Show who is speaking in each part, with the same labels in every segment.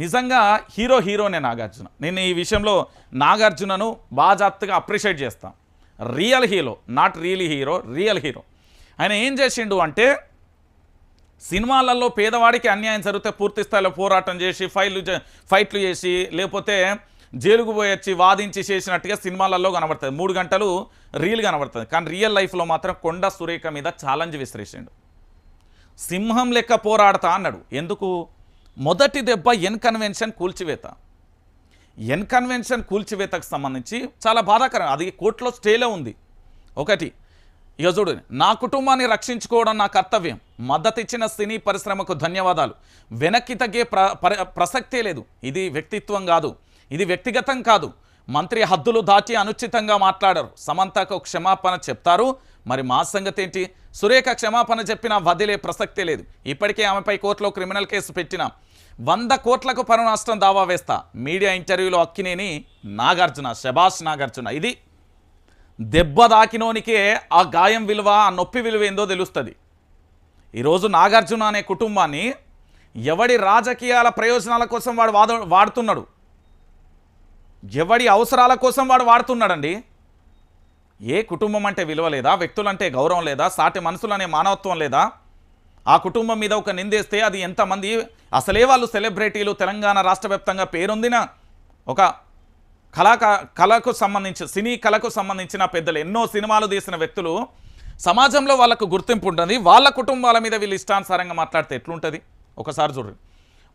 Speaker 1: నిజంగా హీరో హీరోనే నాగార్జున. నేను ఈ విషయంలో నాగార్జునను బాజాప్తగా అప్రిషియేట్ చేస్తాను real hero not real hero real hero. ఆయన ఏం చేసిండు అంటే సినిమాలలో పేదవాడికి అన్యాయం జరిగితే పూర్తి స్థాయిలో పోరాటం చేసి ఫైట్లు ఫైట్లు చేసి లేకపోతే జైలుకు పోయొచ్చి వచ్చి వాదించి చేసినట్టుగా సినిమాలలో కనబడుతుంది మూడు గంటలు రీల్ కనబడుతుంది కానీ రియల్ లైఫ్లో మాత్రం కొండ సురేఖ మీద ఛాలెంజ్ విసిరేసిండు. సింహం లెక్క పోరాడతా అన్నాడు. ఎందుకు? మొదటి దెబ్బ ఎన్ కన్వెన్షన్ కూల్చివేత. ఎన్ కన్వెన్షన్ కూల్చివేతకు సంబంధించి చాలా బాధాకరం. అది కోర్టులో స్టేలో ఉంది. ఒకటి ఇక చూడు నా కుటుంబాన్ని రక్షించుకోవడం నా కర్తవ్యం. మద్దతు ఇచ్చిన సినీ పరిశ్రమకు ధన్యవాదాలు. వెనక్కి తగ్గే ప్ర ప్రసక్తే లేదు. ఇది వ్యక్తిత్వం కాదు. ఇది వ్యక్తిగతం కాదు. మంత్రి హద్దులు దాటి అనుచితంగా మాట్లాడారు. సమంతకు క్షమాపణ చెప్తారు. మరి మా సంగతి ఏంటి సురేఖ క్షమాపణ చెప్పినా వదిలే ప్రసక్తే లేదు. ఇప్పటికే ఆమెపై కోర్టులో క్రిమినల్ కేసు పెట్టిన. వంద కోట్లకు పరు నష్టం దావా వేస్తా. మీడియా ఇంటర్వ్యూలో అక్కినేని నాగార్జున శభాష్ నాగార్జున. ఇది దెబ్బ దాకినోనికే ఆ గాయం విలువ ఆ నొప్పి విలువ ఏందో తెలుస్తుంది. ఈరోజు నాగార్జున అనే కుటుంబాన్ని ఎవడి రాజకీయాల ప్రయోజనాల కోసం వాడు వాద వాడుతున్నాడు? ఎవడి అవసరాల కోసం వాడు వాడుతున్నాడండి? ఏ కుటుంబం అంటే విలువ లేదా? వ్యక్తులంటే గౌరవం లేదా? సాటి మనుషులనే మానవత్వం లేదా? ఆ కుటుంబం మీద ఒక నిందేస్తే అది ఎంతమంది? అసలే వాళ్ళు సెలబ్రిటీలు తెలంగాణ రాష్ట్ర వ్యాప్తంగా పేరొందిన ఒక కళాక కళకు సంబంధించి సినీ కళకు సంబంధించిన పెద్దలు ఎన్నో సినిమాలు తీసిన వ్యక్తులు సమాజంలో వాళ్ళకు గుర్తింపు ఉంటుంది. వాళ్ళ కుటుంబాల మీద వీళ్ళు ఇష్టానుసారంగా మాట్లాడితే ఎట్లుంటుంది? ఒకసారి చూడండి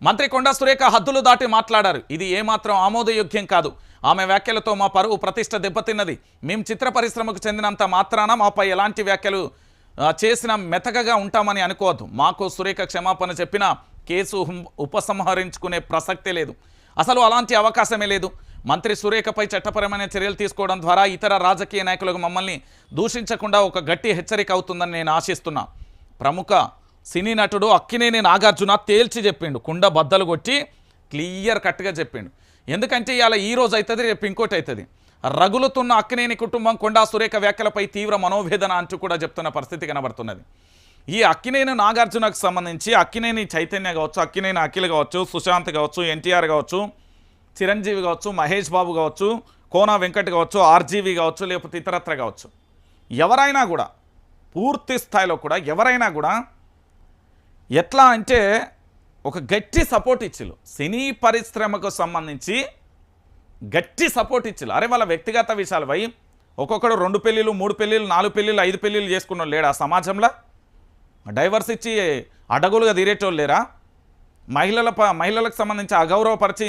Speaker 1: మంత్రి కొండా సురేఖ హద్దులు దాటి మాట్లాడారు. ఇది ఏమాత్రం ఆమోదయోగ్యం కాదు. ఆమె వ్యాఖ్యలతో మా పరువు ప్రతిష్ట దెబ్బతిన్నది. మేము చిత్ర పరిశ్రమకు చెందినంత మాత్రాన మాపై ఎలాంటి వ్యాఖ్యలు చేసిన మెతకగా ఉంటామని అనుకోవద్దు. మాకు సురేఖ క్షమాపణ చెప్పినా కేసు హుం- ఉపసంహరించుకునే ప్రసక్తే లేదు. అసలు అలాంటి అవకాశమే లేదు. మంత్రి సురేఖపై చట్టపరమైన చర్యలు తీసుకోవడం ద్వారా ఇతర రాజకీయ నాయకులకు మమ్మల్ని దూషించకుండా ఒక గట్టి హెచ్చరిక అవుతుందని నేను ఆశిస్తున్నా. ప్రముఖ సినీ నటుడు అక్కినేని నాగార్జున తేల్చి చెప్పిండు. కుండ బద్దలు కొట్టి క్లియర్ కట్గా చెప్పిండు. ఎందుకంటే ఇవాళ ఈ రోజు అవుతుంది రేపు ఇంకోటి అవుతుంది రగులుతున్న అక్కినేని కుటుంబం కొండా సురేఖ వ్యాఖ్యలపై తీవ్ర మనోవేదన అంటూ కూడా చెప్తున్న పరిస్థితి కనబడుతున్నది. ఈ అక్కినేని నాగార్జునకు సంబంధించి అక్కినేని చైతన్య కావచ్చు అక్కినేని అఖిల్ కావచ్చు సుశాంత్ కావచ్చు ఎన్టీఆర్ కావచ్చు చిరంజీవి కావచ్చు మహేష్ బాబు కావచ్చు కోన వెంకట్ కావచ్చు ఆర్జీవి కావచ్చు లేకపోతే ఇతరత్ర కావచ్చు. ఎవరైనా కూడా పూర్తి స్థాయిలో కూడా ఎవరైనా కూడా ఎట్లా అంటే ఒక గట్టి సపోర్ట్ ఇచ్చిలు సినీ పరిశ్రమకు సంబంధించి గట్టి సపోర్ట్ ఇచ్చారు. అరే వాళ్ళ వ్యక్తిగత విషయాలు అయి ఒక్కొక్కడు రెండు పెళ్ళిళ్ళు మూడు పెళ్ళిళ్ళు నాలుగు పెళ్ళిళ్ళు ఐదు పెళ్ళిళ్ళు చేసుకున్న లేడా సమాజంలో? డైవర్స్ ఇచ్చి అడగులుగా తీరేటోళ్ళు లేరా? మహిళల ప మహిళలకు సంబంధించి అగౌరవపరిచి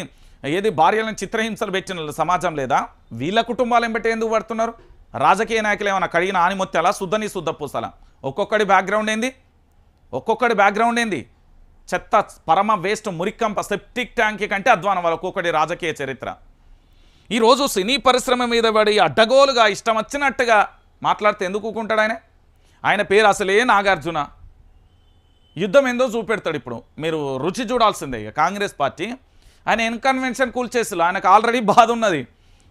Speaker 1: ఏది భార్యలను చిత్రహింసలు పెట్టిన సమాజం లేదా? వీళ్ళ కుటుంబాలు ఎంబట్టి ఎందుకు పడుతున్నారు రాజకీయ నాయకులు ఏమైనా కడిగిన ఆనిమొత్తాలా? శుద్ధని శుద్ధ పూసలా? ఒక్కొక్కడి బ్యాక్గ్రౌండ్ ఏంది? ఒక్కొక్కడి బ్యాక్గ్రౌండ్ ఏంది? చెత్త పరమ వేస్ట్ మురికంప సెప్టిక్ ట్యాంక్ కంటే అధ్వానం వాళ్ళ ఒక్కొక్కడి రాజకీయ చరిత్ర. ఈరోజు సినీ పరిశ్రమ మీద పడి అడ్డగోలుగా ఇష్టం వచ్చినట్టుగా మాట్లాడితే ఎందుకు ఊకుంటాడు ఆయన? ఆయన పేరు అసలే నాగార్జున. యుద్ధం ఏందో చూపెడతాడు ఇప్పుడు. మీరు రుచి చూడాల్సిందే ఇక. కాంగ్రెస్ పార్టీ ఆయన ఇన్కన్వెన్షన్ కూల్చేసిలు ఆయనకు ఆల్రెడీ బాధ ఉన్నది.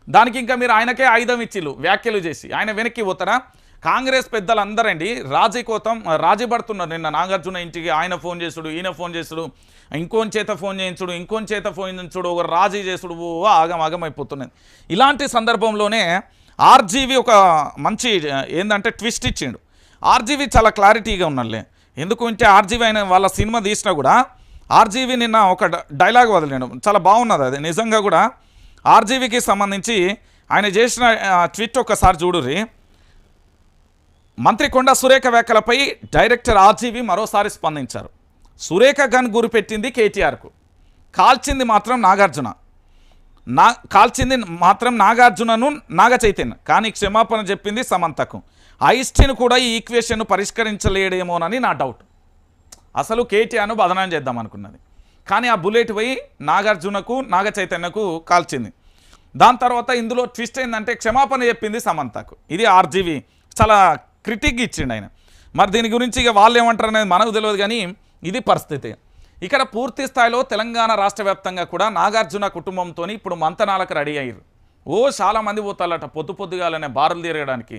Speaker 1: దానికి ఇంకా మీరు ఆయనకే ఆయుధం ఇచ్చిల్లు వ్యాఖ్యలు చేసి. ఆయన వెనక్కి పోతారా కాంగ్రెస్ పెద్దలందరండి రాజీ కోతం రాజీ పడుతున్నారు నిన్న నాగార్జున ఇంటికి ఆయన ఫోన్ చేసుడు ఈయన ఫోన్ చేసుడు ఇంకోని చేత ఫోన్ చేయించుడు ఇంకోని చేత ఫోన్ చేయించుడు ఒక రాజీ చేసుడు ఓ ఆగం ఆగమైపోతున్నది ఇలాంటి సందర్భంలోనే ఆర్జీవి ఒక మంచి ఏంటంటే ట్విస్ట్ ఇచ్చిండు. ఆర్జీవి చాలా క్లారిటీగా ఉన్నలే ఎందుకు అంటే ఆర్జీవి అయిన వాళ్ళ సినిమా తీసినా కూడా ఆర్జీవి నిన్న ఒక డ- డైలాగ్ వదిలేడు. చాలా బాగున్నది అది. నిజంగా కూడా ఆర్జీవికి సంబంధించి ఆయన చేసిన ట్విట్ ఒకసారి చూడుర్రీ. మంత్రి కొండ సురేఖ వ్యాఖ్యలపై డైరెక్టర్ ఆర్జీవి మరోసారి స్పందించారు. సురేఖ గన్ గురిపెట్టింది కేటీఆర్కు. కాల్చింది మాత్రం నాగార్జున. నా కాల్చింది మాత్రం నాగార్జునను నాగ చైతన్య. కానీ క్షమాపణ చెప్పింది సమంతకు. ఐస్టిన్ కూడా ఈ ఈక్వేషన్ను పరిష్కరించలేడేమోనని నా డౌట్. అసలు కేటీఆర్ను బదనాం చేద్దాం అనుకున్నది. కానీ ఆ బుల్లెట్ పోయి నాగార్జునకు నాగ చైతన్యకు కాల్చింది. దాని తర్వాత ఇందులో ట్విస్ట్ ఏంటంటే క్షమాపణ చెప్పింది సమంతకు. ఇది ఆర్జీవి. చాలా క్రిటిక్ ఇచ్చిండు ఆయన. మరి దీని గురించి ఇక వాళ్ళు ఏమంటారు అనేది మనకు తెలియదు కానీ ఇది పరిస్థితి. ఇక్కడ పూర్తి స్థాయిలో తెలంగాణ రాష్ట్ర వ్యాప్తంగా కూడా నాగార్జున కుటుంబంతో ఇప్పుడు మంతనాలకు రెడీ అయ్యారు. ఓ చాలా మంది పోతారట పొద్దు పొద్దుగాలనే బారులు తిరగడానికి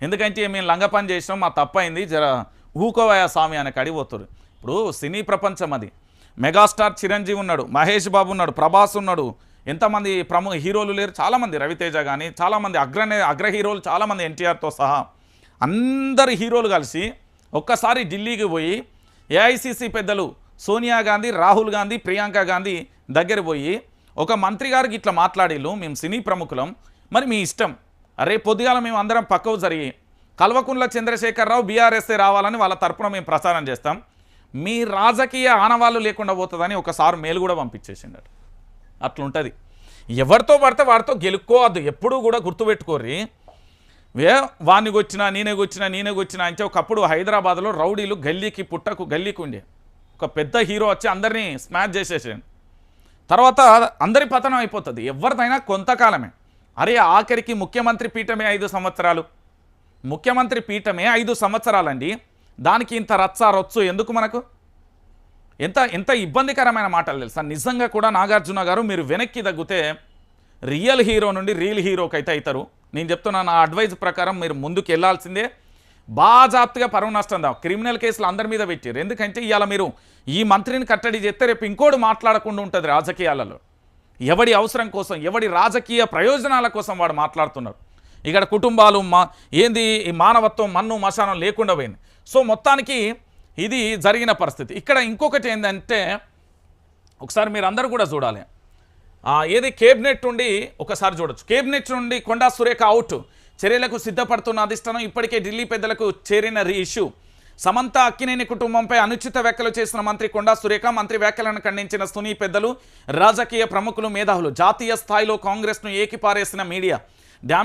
Speaker 1: ఎందుకంటే మేము లంగ పని చేసినాం మా తప్పైంది జర ఊకోవయ స్వామి అని అడిగిపోతారు ఇప్పుడు సినీ ప్రపంచం అది. మెగాస్టార్ చిరంజీవి ఉన్నాడు మహేష్ బాబు ఉన్నాడు ప్రభాస్ ఉన్నాడు. ఎంతమంది ప్రముఖ హీరోలు లేరు. చాలామంది రవితేజ కానీ చాలామంది అగ్రనే అగ్ర హీరోలు చాలామంది ఎన్టీఆర్తో సహా అందరు హీరోలు కలిసి ఒక్కసారి ఢిల్లీకి పోయి ఏఐసిసి పెద్దలు సోనియా గాంధీ రాహుల్ గాంధీ ప్రియాంక గాంధీ దగ్గర పోయి ఒక మంత్రి గారికి ఇట్లా మాట్లాడిల్లు మేము సినీ ప్రముఖులం మరి మీ ఇష్టం. అరే పొద్దుగాల మేము అందరం పక్కకు జరిగి కల్వకుండ్ల చంద్రశేఖరరావు బీఆర్ఎస్ఏ రావాలని వాళ్ళ తరపున మేము ప్రచారం చేస్తాం. మీ రాజకీయ ఆనవాళ్ళు లేకుండా పోతుందని ఒకసారి మేలు కూడా పంపించేసిండట. అట్లుంటుంది. ఎవరితో పడితే వాడితో గెలుక్కోవద్దు ఎప్పుడూ కూడా గుర్తుపెట్టుకోరి వే వానికి వచ్చినా నేనే వచ్చినా నేనే వచ్చినా అంటే ఒకప్పుడు హైదరాబాద్లో రౌడీలు గల్లీకి పుట్టకు గల్లీకి ఉండే. ఒక పెద్ద హీరో వచ్చి అందరినీ స్మాష్ చేసేసాడు తర్వాత అందరి పతనం అయిపోతుంది. ఎవరిదైనా కొంతకాలమే. అరే ఆఖరికి ముఖ్యమంత్రి పీఠమే ఐదు సంవత్సరాలు. ముఖ్యమంత్రి పీఠమే ఐదు సంవత్సరాలండి. దానికి ఇంత రచ్చ రొచ్చు ఎందుకు మనకు? ఎంత ఎంత ఇబ్బందికరమైన మాటలు తెలుసా? నిజంగా కూడా నాగార్జున గారు మీరు వెనక్కి తగ్గితే రియల్ హీరో నుండి రియల్ హీరోకి అయితే అవుతారు. నేను చెప్తున్నా నా అడ్వైజ్ ప్రకారం మీరు ముందుకు వెళ్ళాల్సిందే బాజాప్తిగా పరువు నష్టం దా క్రిమినల్ కేసులు అందరి మీద పెట్టారు ఎందుకంటే ఇవాళ మీరు ఈ మంత్రిని కట్టడి చేస్తే రేపు ఇంకోటి మాట్లాడకుండా ఉంటుంది రాజకీయాలలో. ఎవడి అవసరం కోసం ఎవడి రాజకీయ ప్రయోజనాల కోసం వాడు మాట్లాడుతున్నారు. ఇక్కడ కుటుంబాలు మా ఏంది ఈ మానవత్వం మన్ను మశానం లేకుండా పోయింది. సో మొత్తానికి ఇది జరిగిన పరిస్థితి. ఇక్కడ ఇంకొకటి ఏంటంటే ఒకసారి మీరు అందరూ కూడా చూడాలి. ఏది కేబినెట్ నుండి ఒకసారి చూడొచ్చు. కేబినెట్ నుండి కొండా సురేఖ అవుట్. చర్యలకు సిద్ధపడుతున్న అధిష్టానం ఇప్పటికే ఢిల్లీ పెద్దలకు చేరిన రీ ఇష్యూ. సమంత అక్కినేని కుటుంబంపై అనుచిత వ్యాఖ్యలు చేసిన మంత్రి కొండా సురేఖ మంత్రి వ్యాఖ్యలను ఖండించిన సునీ పెద్దలు రాజకీయ ప్రముఖులు మేధావులు జాతీయ స్థాయిలో కాంగ్రెస్ను ఏకిపారేసిన మీడియా. డ్యామేజ్